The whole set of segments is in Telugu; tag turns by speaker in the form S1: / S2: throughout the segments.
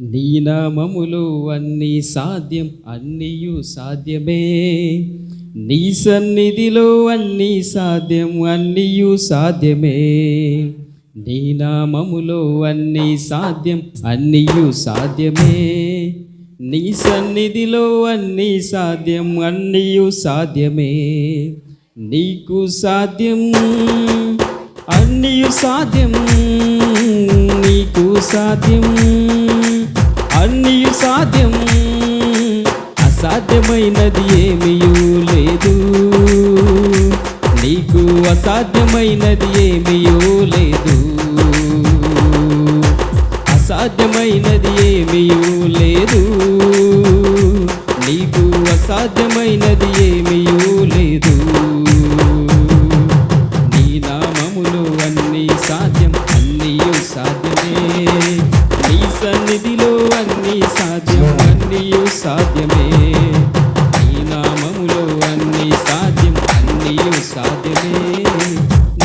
S1: నీ నామములు అన్నీ సాధ్యం అన్నీయు సాధ్యమే. నీ సన్నిధిలో అన్నీ సాధ్యం అన్నీయు సాధ్యమే. నీ నామములో అన్నీ సాధ్యం అన్నీయు సాధ్యమే. నీ సన్నిధిలో అన్నీ సాధ్యం అన్నీయు సాధ్యమే. నీకు సాధ్యం అన్నీయు సాధ్యం నీకు సాధ్యం. అన్నీయు సాధ్యం. అసాధ్యమైనది ఏమీయూ లేదు. నీకు అసాధ్యమైనది ఏమీయూ లేదు. అసాధ్యమైనది ఏమీయూ లేదు. నీకు అసాధ్యమైనది ఏమీ సాధ్యమే. నీ నామములో అన్నీ సాధ్యం అన్నీ సాధ్యమే.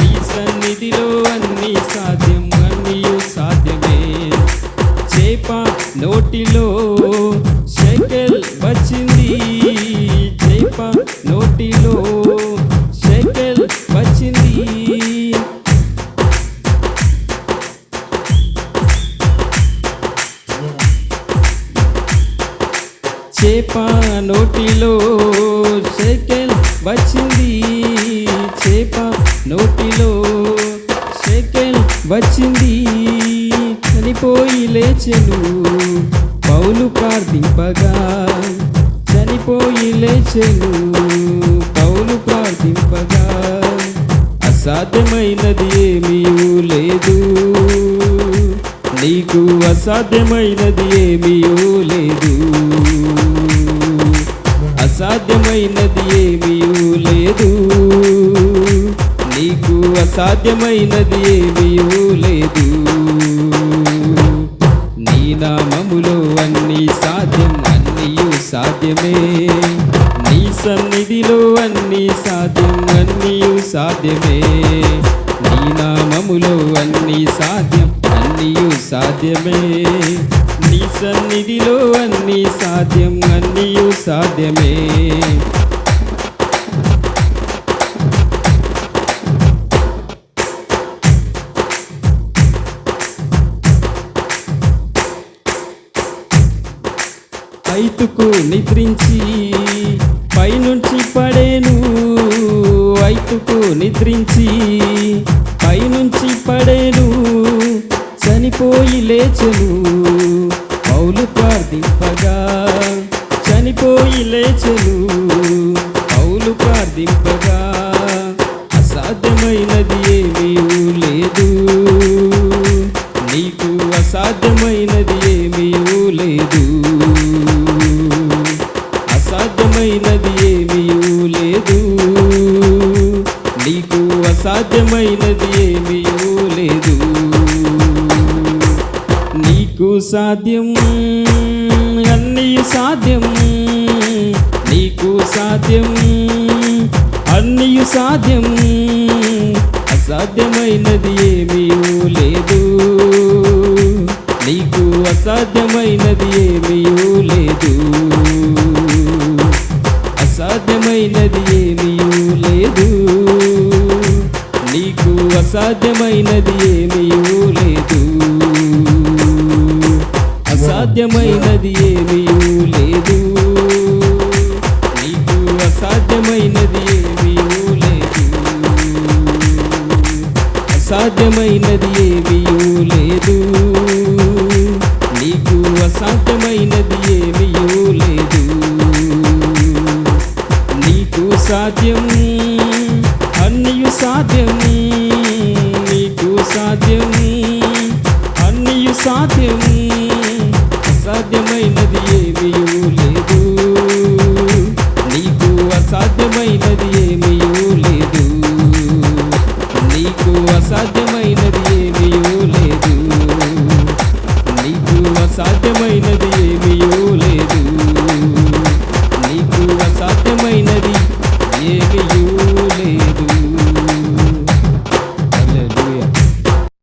S1: నీ సన్నిధిలో అన్నీ సాధ్యం అన్నీ సాధ్యమే. చేప నోటిలో షెకెల్ వచ్చింది. చేప నోటిలో షెకెల్ వచ్చింది. చేప నోటిలో షెకెల్ వచ్చింది. చేప నోటిలో షెకెల్ వచ్చింది. చనిపోయి లేచెను పౌలు ప్రార్థింపగా. చనిపోయి లేచెను పౌలు ప్రార్థింపగా. అసాధ్యమైనది ఏమీ లేదు. నీకు అసాధ్యమైనది ఏమీ లేదు. అసాధ్యమైనది ఏమీ లేదు. నీకు అసాధ్యమైనది ఏమీ లేదు. నీ నామములో అన్నీ సాధ్యం అన్నీయు సాధ్యమే. నీ సన్నిధిలో అన్నీ సాధ్యం అన్నీయు సాధ్యమే. నీ నామములో అన్నీ సాధ్యం అన్నీయు సాధ్యమే. నీ సన్నిధిలో అన్నీ సాధ్యం అన్నీ సాధ్యమే. ఐతుకు నిద్రించి పైనుంచి పడేను. ఐతుకు నిద్రించి పైనుంచి పడేను. చనిపోయి లేచెను. ప్రార్థింపగా. చనిపోయి లేచెను పౌలు ప్రార్థింపగా. అసాధ్యమైనది ఏమీ లేదు. నీకు అసాధ్యమైనది ఏమీ లేదు. అసాధ్యమైనది ఏమీ లేదు. నీకు అసాధ్యమైనది ఏమీ లేదు. నీకు సాధ్యం అన్నీ సాధ్యం. నీకు సాధ్యం అన్నీ సాధ్యం. అసాధ్యమైనది ఏమీ లేదు. నీకు అసాధ్యమైనది ఏమీ లేదు. అసాధ్యమైనది ఏమీ లేదు. నీకు అసాధ్యమైనది ఏమీ లేదు. అసాధ్యమైనది ఏమీ లేదు. నీకు అసాధ్యమైనది ఏమీ లేదు. అసాధ్యమైనది ఏమీ లేదు. నీకు అసాధ్యమైనది ఏమీ లేదు. నీకు సాధ్యం అన్నీ సాధ్యం. నీకు సాధ్యం అన్నీ సాధ్యం. સાધ્ય મય નદીએ